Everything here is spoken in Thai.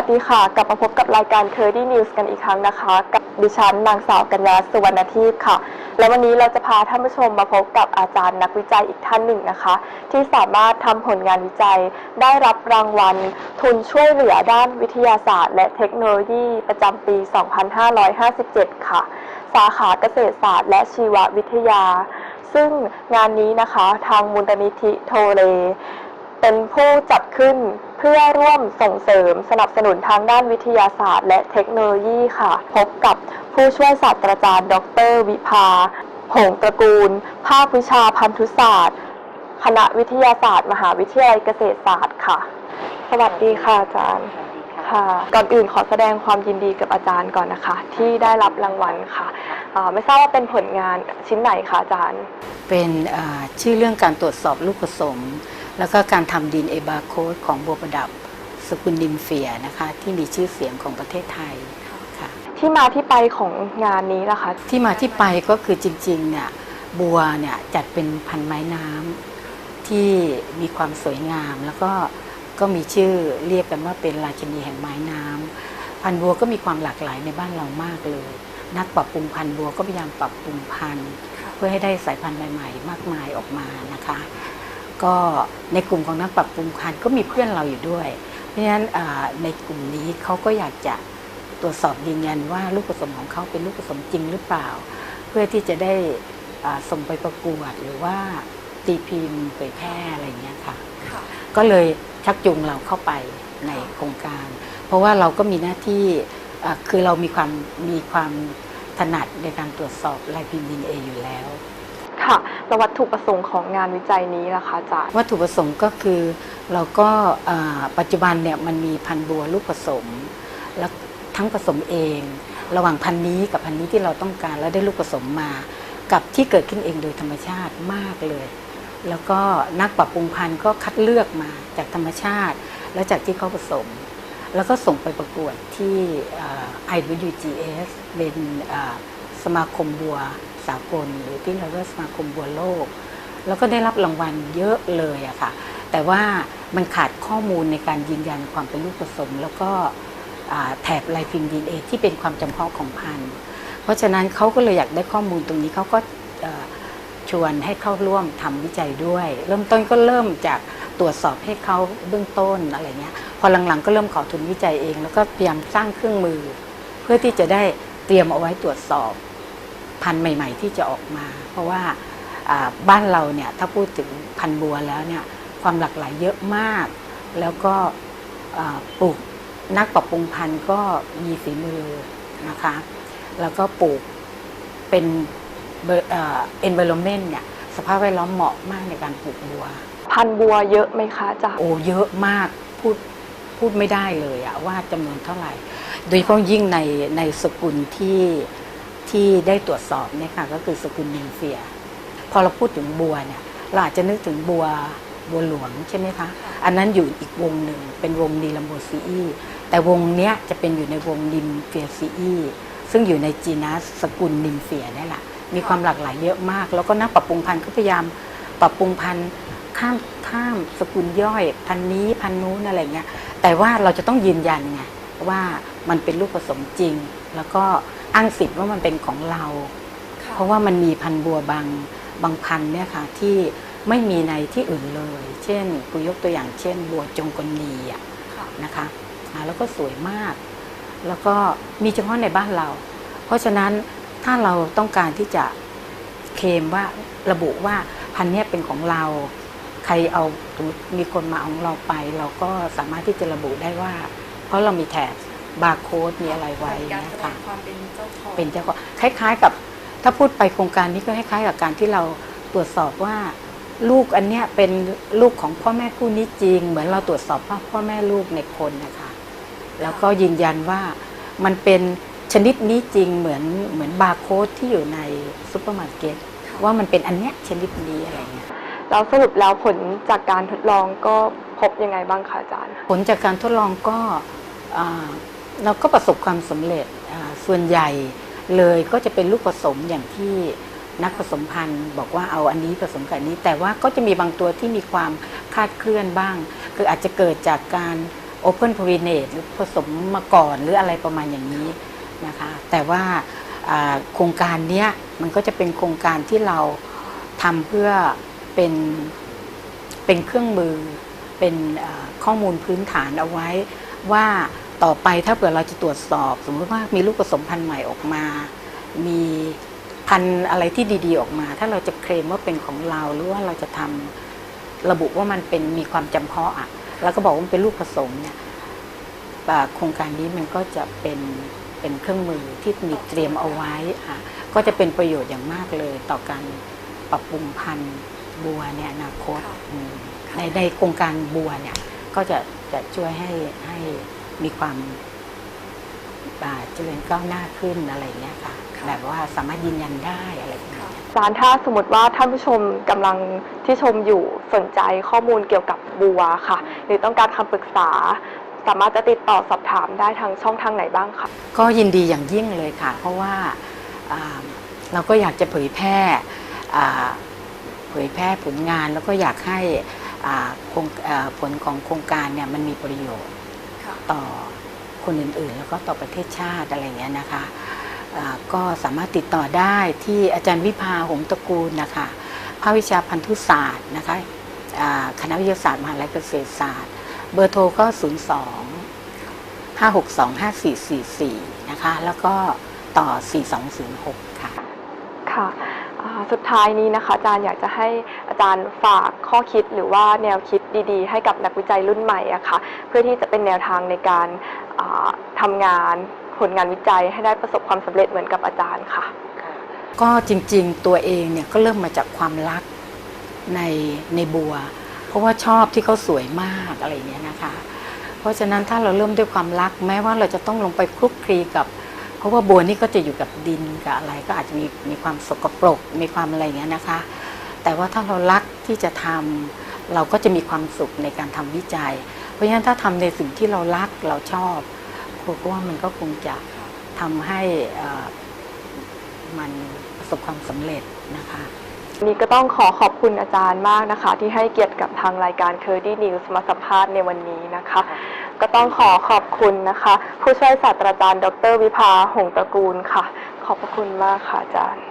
วัสดีค่ะ กลับมาพบกับรายการ c u r d y News กันอีกครั้งนะคะ กับดิฉันนางสาวกัญญาสุวรรณทีพค่ะ และวันนี้เราจะพาท่านผู้ชมมาพบกับอาจารย์นักวิจัยอีกท่านหนึ่งนะคะ ที่สามารถทำผลงานวิจัย ได้รับรางวัล ทุนช่วยเหลือด้านวิทยาศาสตร์ และเทคโนโลยีประจำปี 2557 ค่ะ สาขาเกษตรศาสตร์ และชีววิทยา ซึ่งงานนี้นะคะทางมูลนิธิโทเร เป็นผู้จัดขึ้น เพื่อร่วมส่งเสริมสนับสนุนทางด้านวิทยาศาสตร์ และเทคโนโลยีค่ะ พบกับผู้ช่วยศาสตราจารย์ ดร วิภา หงตระกูล ภาควิชาพันธุศาสตร์ คณะวิทยาศาสตร์ มหาวิทยาลัยเกษตรศาสตร์ค่ะ สวัสดีค่ะอาจารย์ ค่ะ ก่อนอื่นขอแสดงความยินดีกับอาจารย์ก่อนนะคะ ที่ได้รับรางวัลค่ะไม่ทราบว่าเป็นผลงานชิ้นไหนคะอาจารย์ เป็นชื่อเรื่องการตรวจสอบลูกผสม แล้วก็การทำดีเอบาโคดของบัวประดับสกุลนิมเฟียนะคะ ที่มีชื่อเสียงของประเทศไทยค่ะที่มาที่ไปของงานนี้ล่ะคะที่มาที่ไปก็คือจริงๆเนี่ยบัวเนี่ยจัดเป็นพันไม้น้ำที่มีความสวยงาม แล้วก็ก็มีชื่อเรียกกันว่าเป็นราชินีแห่งไม้น้ำพันธุ์บัวก็มีความหลากหลายในบ้านเรามากเลย นักปรับปรุงพันธุ์บัวก็พยายามปรับปรุงพันธุ์เพื่อให้ได้สายพันธุ์ใหม่ ๆ มากมายออกมานะคะ ก็ในกลุ่มของนักปรับปรุงพันธุ์ก็มีเพื่อนเราอยู่ด้วย เพราะฉะนั้นอ่าในกลุ่มนี้เขาก็อยากจะตรวจสอบยืนยันว่าลูกผสมของเขาเป็นลูกผสมจริงหรือเปล่า เพื่อที่จะได้อ่าส่งไปประกวดหรือว่าตีพิมพ์เผยแพร่อะไรอย่างเงี้ยค่ะ ก็เลยชักจูงเราเข้าไปในโครงการ เพราะว่าเราก็มีหน้าที่อ่าคือเรามีความมีความถนัดในการตรวจสอบลายพิมพ์ดีเออยู่แล้ว ค่ะแล้ววัตถุประสงค์ของงานวิจัยนี้ล่ะคะอาจารย์วัตถุประสงค์ก็คือเราก็ปัจจุบันเนี่ยมันมีพันธุ์บัวลูกผสม แล้วทั้งผสมเอง ระหว่างพันธุ์นี้กับพันธุ์นี้ที่เราต้องการแล้วได้ลูกผสมมา กับที่เกิดขึ้นเองโดยธรรมชาติมากเลย แล้วก็นักปรับปรุงพันธุ์ก็คัดเลือกมาจากธรรมชาติ และจากที่เขาผสม แล้วก็ส่งไปประกวดที่ IWGS เป็น สมาคมบัวสากล หรือที่เราเรียกสมาคมบัวโลก แล้วก็ได้รับรางวัลเยอะเลยอะค่ะ แต่ว่ามันขาดข้อมูลในการยืนยันความเป็นลูกผสม แล้วก็แถบลายพิมพ์ดีเอที่เป็นความจำเพาะของพันธุ์เพราะฉะนั้นเขาก็เลยอยากได้ข้อมูลตรงนี้เขาก็ชวนให้เข้าร่วมทำวิจัยด้วย เริ่มต้นก็เริ่มจากตรวจสอบให้เขาเบื้องต้นอะไรเงี้ยพอหลังๆก็เริ่มขอทุนวิจัยเอง แล้วก็พยายามสร้างเครื่องมือ เพื่อที่จะได้เตรียมเอาไว้ตรวจสอบ พันธุ์ใหม่ ๆ ที่จะออกมา เพราะว่าอ่าบ้านเราเนี่ยถ้าพูดถึงพันธุ์บัวแล้วเนี่ยความหลากหลายเยอะมาก แล้วก็อ่าปลูกนักปรับปรุงพันธุ์ก็มีฝีมือนะคะ แล้วก็ปลูกเป็นเอ่อ environment เนี่ยสภาพแวดล้อมเหมาะมากในการปลูกบัว พันบัวเยอะไหมคะอาจารย์โอ้เยอะมากพูดพูดไม่ได้เลยอะว่าจำนวนเท่าไหร่ โดยเฉพาะยิ่งในในสกุลที่ ที่ได้ตรวจสอบเนี่ยค่ะก็คือสกุลนิมเฟีย พอเราพูดถึงบัวเนี่ยเราอาจจะนึกถึงบัวบัวหลวงใช่ไหมคะ อันนั้นอยู่อีกวงหนึ่งเป็นวงนีลัมโบซีอีแต่วงเนี้ยจะเป็นอยู่ในวงนิมเฟียซีอีซึ่งอยู่ในจีนัสสกุลนิมเฟียนี่แหละมีความหลากหลายเยอะมาก แล้วก็นักปรับปรุงพันธุ์ก็พยายามปรับปรุงพันธุ์ข้ามข้ามสกุลย่อยพันธุ์นี้พันธุ์นู้นอะไรเงี้ยแต่ว่าเราจะต้องยืนยันไง ว่ามันเป็นลูกผสมจริง แล้วก็อ้างสิทธิ์ว่ามันเป็นของเรา เพราะว่ามันมีพันธุ์บัวบางบางพันธุ์เนี่ยค่ะที่ไม่มีในที่อื่นเลย เช่นกูยกตัวอย่างเช่น บัวจงกลนีอะนะคะอ่าแล้วก็สวยมาก แล้วก็มีเฉพาะในบ้านเรา เพราะฉะนั้นถ้าเราต้องการที่จะเคลมว่าระบุว่าพันธุ์เนี้ยเป็นของเรา ใครเอาสมมุติมีคนมาเอาของเราไป เราก็สามารถที่จะระบุได้ว่า เพราะเรามีแถบบาร์โค้ดมีอะไรไว้นะคะความเป็นเจ้าของเป็นเจ้าของคล้าย ๆ กับ ถ้าพูดไปโครงการนี้ก็คล้ายๆ กับการที่เราตรวจสอบว่า ลูกอันเนี้ยเป็นลูกของพ่อแม่คู่นี้จริง เหมือนเราตรวจสอบว่าพ่อแม่ลูกในคนนะคะ แล้วก็ยืนยันว่ามันเป็นชนิดนี้จริงเหมือนเหมือนบาร์โค้ดที่อยู่ในซูเปอร์มาร์เก็ตว่ามันเป็นอันเนี้ยชนิดนี้อะไรเงี้ย แล้วสรุปแล้วผลจากการทดลองก็ พบยังไงบ้างคะอาจารย์ ผลจากการทดลองก็เราก็ประสบความสำเร็จส่วนใหญ่เลยก็จะเป็นลูกผสมอย่างที่นักผสมพันธุ์บอกว่าเอาอันนี้ผสมกับอันนี้ แต่ว่าก็จะมีบางตัวที่มีความคาดเคลื่อนบ้าง คืออาจจะเกิดจากการ Open Pollinate หรือผสมมาก่อนหรืออะไรประมาณอย่างนี้นะคะแต่ว่าโครงการนี้มันก็จะเป็นโครงการที่เราทำเพื่อเป็นเป็นเครื่องมือ เป็นเอ่อข้อมูลพื้นฐานเอาไว้ ว่าต่อไปถ้าเผื่อเราจะตรวจสอบ สมมติว่ามีลูกผสมพันธุ์ใหม่ออกมา มีพันธุ์อะไรที่ดีๆออกมา ถ้าเราจะเคลมว่าเป็นของเราหรือว่าเราจะทำระบุว่ามันเป็นมีความจำเพาะอะแล้วก็บอกว่ามันเป็นลูกผสมเนี่ยอ่าโครงการนี้มันก็จะเป็นเป็นเครื่องมือที่มีเตรียมเอาไว้อะก็จะเป็นประโยชน์อย่างมากเลยต่อการปรับปรุงพันธุ์บัวในอนาคตอืม ในในโครงการบัวเนี่ยก็จะจะช่วยให้ให้มีความอ่าเจริญก้าวหน้าขึ้นอะไรอย่างเงี้ยค่ะค่ะแบบว่าสามารถยืนยันได้อะไรอย่างเงี้ยอาจารย์ถ้าสมมติว่าท่านผู้ชมกำลังที่ชมอยู่สนใจข้อมูลเกี่ยวกับบัวค่ะ หรือต้องการคำปรึกษา สามารถจะติดต่อสอบถามได้ทางช่องทางไหนบ้างคะก็ยินดีอย่างยิ่งเลยค่ะ เพราะว่าอ่าเราก็อยากจะเผยแพร่อ่าเผยแพร่ผลงานแล้วก็อยากให้อ่าโครงอ่า ผลของโครงการเนี่ยมันมีประโยชน์ค่ะต่อคนอื่นๆ แล้วก็ต่อประเทศชาติอะไรอย่างเงี้ยนะคะอ่าก็สามารถติดต่อได้ที่อาจารย์วิภาหงส์ตระกูลนะคะภาควิชาพันธุศาสตร์นะคะอ่าคณะวิทยาศาสตร์มหาลัยเกษตรศาสตร์ เบอร์โทรก็ 02 562 5444 นะคะ แล้วก็ต่อ 4206 ค่ะ ค่ะอ่า สุดท้ายนี้นะคะ อาจารย์อยากจะให้อาจารย์ฝากข้อคิดหรือว่าแนวคิดดีๆ ให้กับนักวิจัยรุ่นใหม่อะค่ะเพื่อที่จะเป็นแนวทางในการอ่าทำงานผลงานวิจัยให้ได้ประสบความสำเร็จเหมือนกับอาจารย์ค่ะ ก็จริงๆตัวเองเนี่ยก็เริ่มมาจากความรักในในบัว เพราะว่าชอบที่เขาสวยมากอะไรเงี้ยนะคะ เพราะฉะนั้นถ้าเราเริ่มด้วยความรักแม้ว่าเราจะต้องลงไปคลุกคลีกับ เพราะว่าบัวนี่ก็จะอยู่กับดินกับอะไรก็อาจจะมีมีความสกปรกมีความอะไรอย่างเงี้ยนะคะ แต่ว่าถ้าเรารักที่จะทำเราก็จะมีความสุขในการทำวิจัย เพราะฉะนั้นถ้าทำในสิ่งที่เรารักเราชอบครูก็ว่ามันก็คงจะทำให้อ่อมันประสบความสำเร็จนะคะ นี่ก็ต้องขอขอบคุณอาจารย์มากนะคะ ที่ให้เกียรติกับทางรายการ c u r d y News มาสัมภาษณ์ในวันนี้นะคะ ก็ต้องขอขอบคุณนะคะ ผู้ช่วยศาสตราจารย์ ดร วิภาหงส์ตระกูลค่ะ ขอบพระคุณมากค่ะอาจารย์